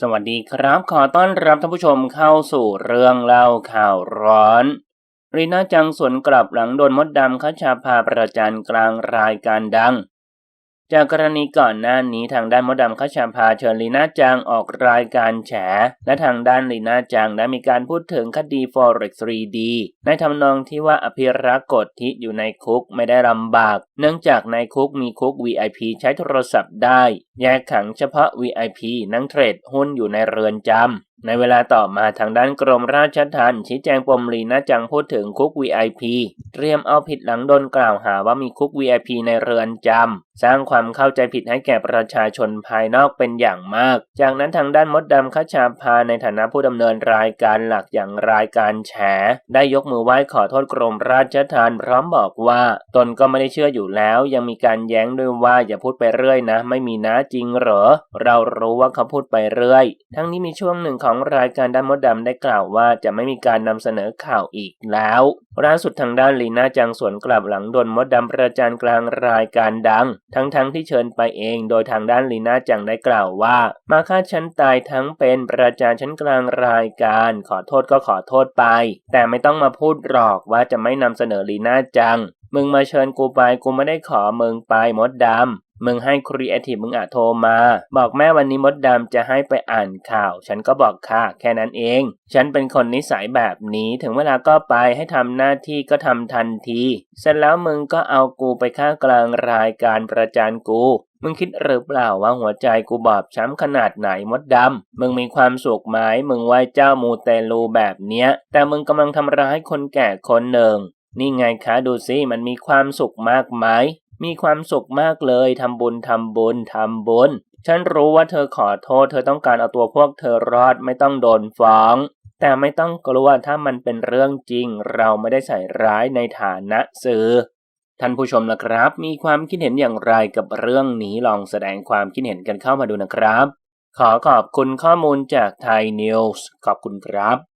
สวัสดีครับ ขอต้อนรับท่านผู้ชมเข้าสู่เรื่องเล่าข่าวร้อนรีน่าจังสวนกลับหลังโดนมดดำคัชาพาประจันกลางรายการดัง จากกรณีก่อนหน้านี้ทางด้านมดดำคัชาพาเชิญลีน่าจังออกรายการแฉ และทางด้านลีน่าจังได้มีการพูดถึงคดี Forex 3D ในทำนองที่ว่าอภิรักษ์กฎที่อยู่ในคุกไม่ได้ลำบาก เนื่องจากในคุกมีคุก VIP ใช้โทรศัพท์ได้ แยกขังเฉพาะ VIP นั่งเทรดหุ้นอยู่ในเรือนจำ ในเวลาต่อมาทางด้านกรมราชทัณฑ์ชี้แจงปมลีน่าจังพูดถึงคุก VIP เตรียมเอาผิดหลังโดนกล่าวหาว่ามีคุก VIP ในเรือนจำสร้างความเข้าใจผิดให้แก่ประชาชนภายนอกเป็นอย่างมาก จากนั้นทางด้านมดดำคชาพาในฐานะผู้ดำเนินรายการหลักอย่างรายการแฉ ได้ยกมือไหว้ขอโทษกรมราชทัณฑ์พร้อมบอกว่า ตนก็ไม่ได้เชื่ออยู่แล้ว ยังมีการแย้งด้วยว่าอย่าพูดไปเรื่อยนะ ไม่มีนะจริงเหรอ เรารู้ว่าเขาพูดไปเรื่อย ทั้งนี้มีช่วงหนึ่งของสองรายการด้านมดดำได้กล่าวว่าจะไม่มีการนำเสนอข่าวอีกแล้วล่าสุดทางด้านลีน่าจังสวนกลับหลังโดนมดดำประจานกลางรายการดัง ทั้งๆทที่เชิญไปเอง โดยทางด้านลีน่าจังได้กล่าวว่า มาฆ่าฉันตายทั้งเป็นประจานชั้นกลางรายการ ขอโทษก็ขอโทษไป แต่ไม่ต้องมาพูดหรอกว่าจะไม่นำเสนอลีน่าจังมึงมาเชิญกูไปกูไม่ได้ขอมึงไปมดดำ มึงให้ครีเอทีฟมึงอาจโทรมา บอกแม่วันนี้มดดำจะให้ไปอ่านข่าว ฉันก็บอกค่ะแค่นั้นเอง ฉันเป็นคนนิสัยแบบนี้ถึงเวลาก็ไปให้ทำหน้าที่ก็ทำทันที เสร็จแล้วมึงก็เอากูไปฆ่ากลางรายการประจานกูมึงคิดหรือเปล่าว่าหัวใจกูบอบช้ำขนาดไหนมดดำ มึงมีความสุขไหมมึงไหว้เจ้ามูเตลูแบบเนี้ย แต่มึงกำลังทำร้ายคนแก่คนหนึ่ง นี่ไงคะดูสิมันมีความสุขมากไหม มีความสุขมากเลยทำบุญทำบุญทำบุญ ฉันรู้ว่าเธอขอโทษ เธอต้องการเอาตัวพวกเธอรอดไม่ต้องโดนฟ้อง แต่ไม่ต้องกลัวถ้ามันเป็นเรื่องจริง เราไม่ได้ใส่ร้ายในฐานะสื่อท่านผู้ชมนะครับ มีความคิดเห็นอย่างไรกับเรื่องนี้ลองแสดงความคิดเห็นกันเข้ามาดูนะครับ ขอขอบคุณข้อมูลจากไทยนิวส์ขอบคุณครับ